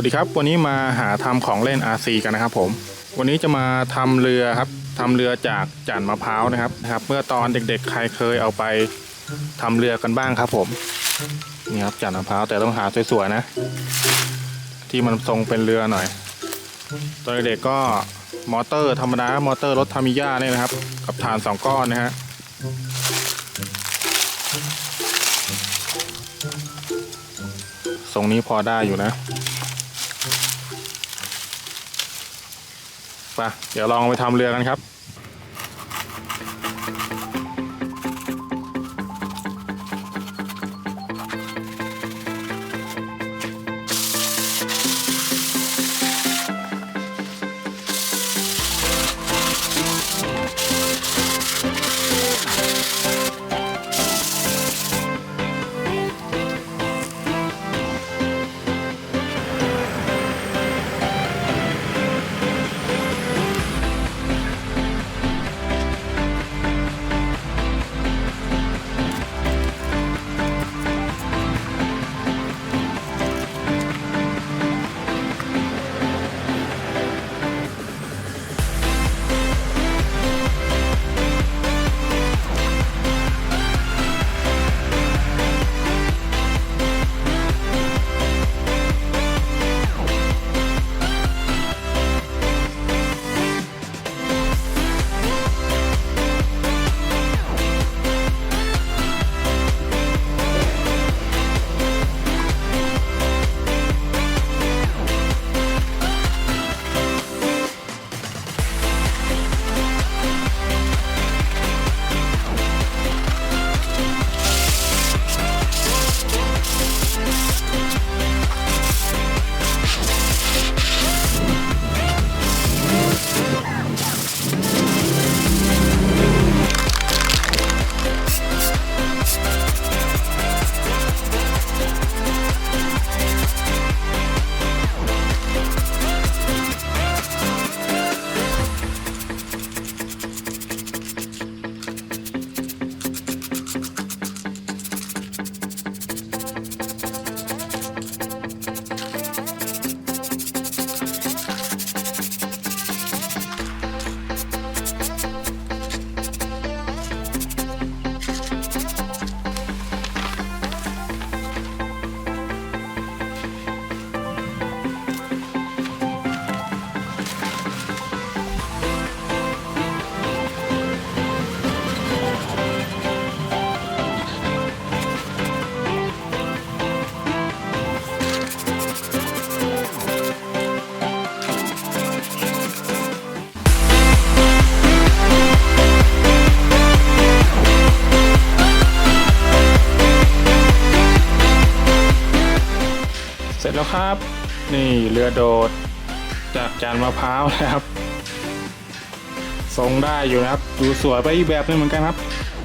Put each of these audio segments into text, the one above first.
วัสดีครับ วันนี้มาหาทำของเล่น RC กันนะครับผม วันนี้จะมาทำเรือครับทำเรือจากจันมะพร้าวนะครับนะครับ เมื่อตอนเด็กๆ ใครเคยเอาไปทำเรือกันบ้างครับผมนี่ครับจันมะพร้าวแต่ต้องหาสวยๆนะ ที่มันทรงเป็นเรือหน่อย ตอนเด็กๆก็มอเตอร์ธรรมดามอเตอร์รถทามิยาเนี่ยนะครับ กับฐานสองก้อนนะฮะทรงนี้พอได้อยู่นะ ไปเดี๋ยวลองไปทำเรือกันครับ ร็จแล้วครับ นี่เรือโดด จากจานมะพร้าวนะครับ ทรงได้อยู่นะครับ ดูสวยไปอีกแบบนึงเหมือนกันครับ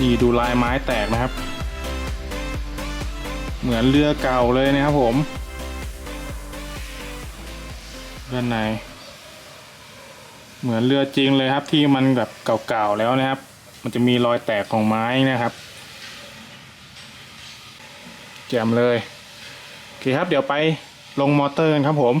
นี่ดูลายไม้แตกนะครับ เหมือนเรือเก่าเลยนะครับผมด้านในเหมือนเรือจริงเลยครับที่มันแบบเก่าๆแล้วนะครับ มันจะมีรอยแตกของไม้นะครับแจ่มเลย โอเคครับเดี๋ยวไป ลงมอเตอร์กันครับผม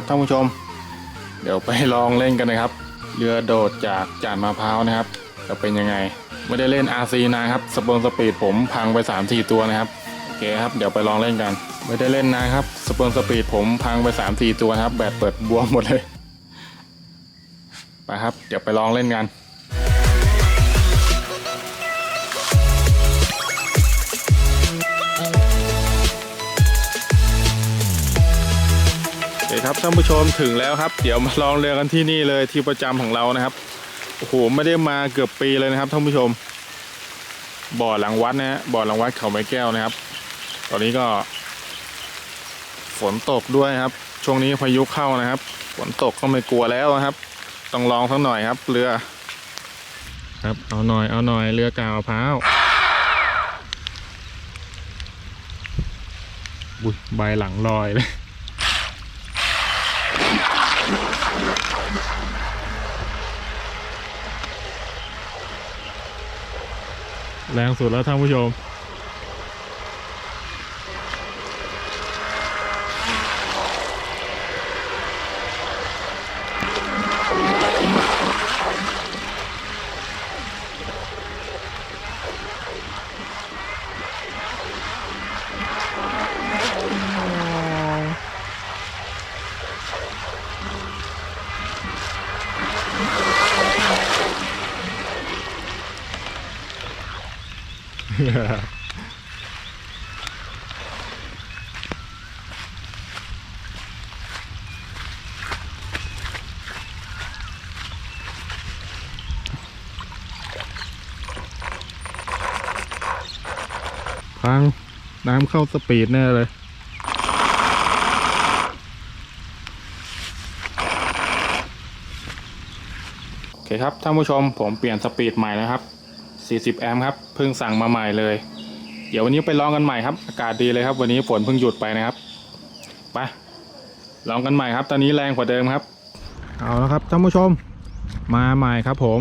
นะครับท่านผู้ชม เดี๋ยวไปลองเล่นกันนะครับ เรือโดดจากจานมะพร้าวนะครับ จะเป็นยังไง ไม่ได้เล่น RC นะครับสปอนสปีดผมพังไป 3-4 ตัวนะครับโอเคครับเดี๋ยวไปลองเล่นกัน ไม่ได้เล่นนะครับสปอนสปีดผมพังไป 3-4 ตัวครับ แบตเปิดบวมหมดเลยไปครับ เดี๋ยวไปลองเล่นกัน ครับท่านผู้ชมถึงแล้วครับ เดี๋ยวมาลองเรือกันที่นี่เลยที่ประจำของเรานะครับโอ้โหไม่ได้มาเกือบปีเลยนะครับท่านผู้ชม บ่อหลังวัดนะฮะบ่อหลังวัดเขาไม้แก้วนะครับ ตอนนี้ก็ ฝนตกด้วยครับ ช่วงนี้พายุเข้านะครับ ฝนตกก็ไม่กลัวแล้วนะครับ ต้องลองสักหน่อยครับ เรือ ครับเอาหน่อยเอาหน่อยเรือกาวพร้าวบุยใบหลังลอยเลย แรงสุดแล้วท่านผู้ชม พังน้ำเข้าสปีดแน่เลยโอเคครับท่านผู้ชมผมเปลี่ยนสปีดใหม่แล้วครับ 40 แอมป์ครับเพิ่งสั่งมาใหม่เลย เดี๋ยววันนี้ไปลองกันใหม่ครับ อากาศดีเลยครับ วันนี้ฝนเพิ่งหยุดไปนะครับไปลองกันใหม่ครับ ตอนนี้แรงกว่าเดิมครับ เอาแล้วครับท่านผู้ชมมาใหม่ครับผม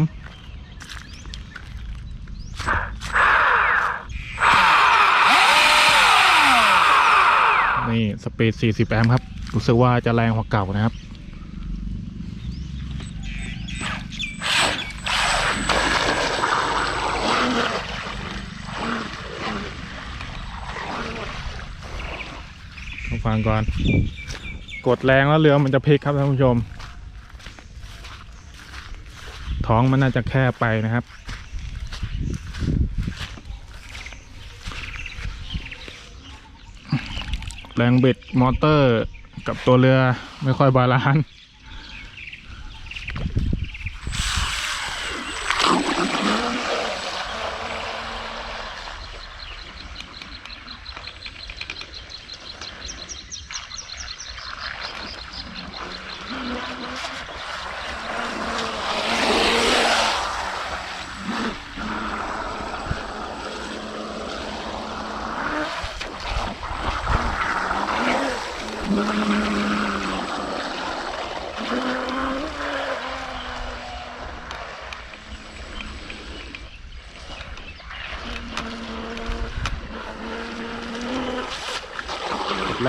นี่สปีด40 แอมป์ครับ รู้สึกว่าจะแรงกว่าเก่านะครับ ต้องฟังก่อน กดแรงแล้วเรือมันจะพลิกครับท่านผู้ชม ท้องมันน่าจะแคบไปนะครับ แรงบิดมอเตอร์กับตัวเรือไม่ค่อยบาลานซ์ แร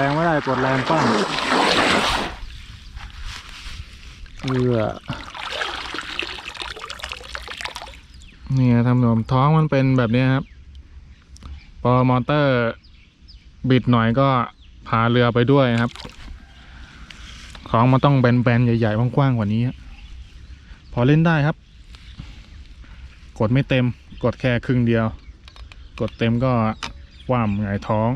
งไม่ได้กดแรงป้องเอือเนี่ยทำหนมท้องมันเป็นแบบนี้ครับ พอมอเตอร์บิดหน่อยก็ พาเรือไปด้วยนะครับ ของมันต้องแบนๆ ใหญ่ๆกว้างๆกว่านี้พอเล่นได้ครับ กดไม่เต็ม กดแค่ครึ่งเดียว กดเต็มก็ว่ำหงายท้อง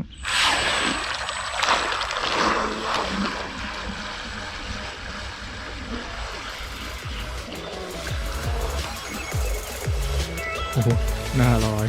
โอ้โหหน้าลอย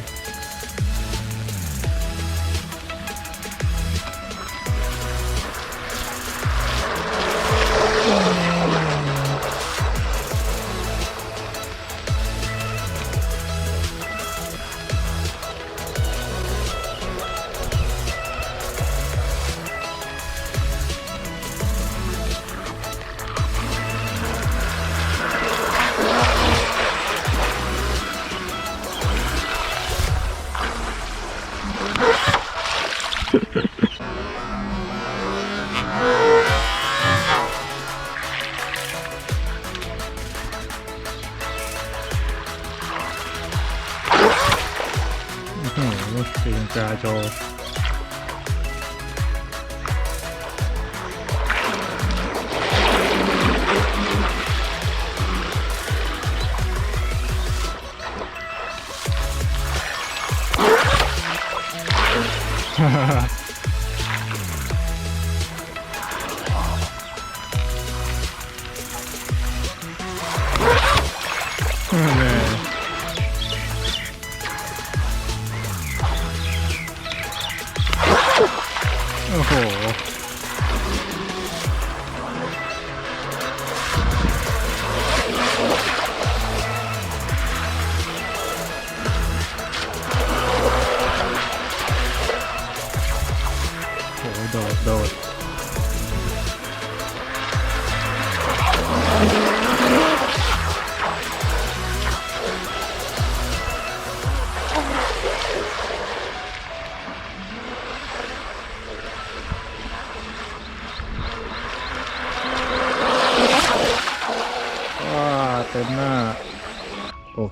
กาโจฮ่าฮ่า โอ้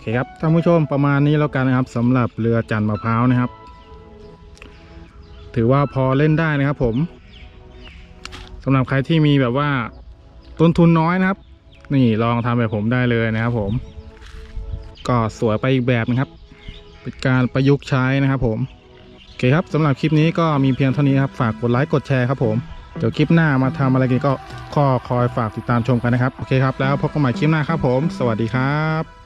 คครับท่านผู้ชมประมาณนี้แล้วกันนะครับสำหรับเรือจันมะพร้าวนะครับ ถือว่าพอเล่นได้นะครับ ผมสำหรับใครที่มีแบบว่าต้นทุนน้อยนะครับ นี่ลองทำแบบผมได้เลยนะครับ ผม ก็สวยไปอีกแบบนะครับ เป็นการประยุกต์ใช้นะครับ ผมโอเคครับสำหรับคลิปนี้ก็มีเพียงเท่านี้ครับฝากกดไลค์กดแชร์ครับผมเดี๋ยวคลิปหน้ามาทำอะไรกันก็ข้อคอยฝากติดตามชมกันนะครับโอเคครับแล้วพบกันใหม่คลิปหน้าครับผม สวัสดีครับ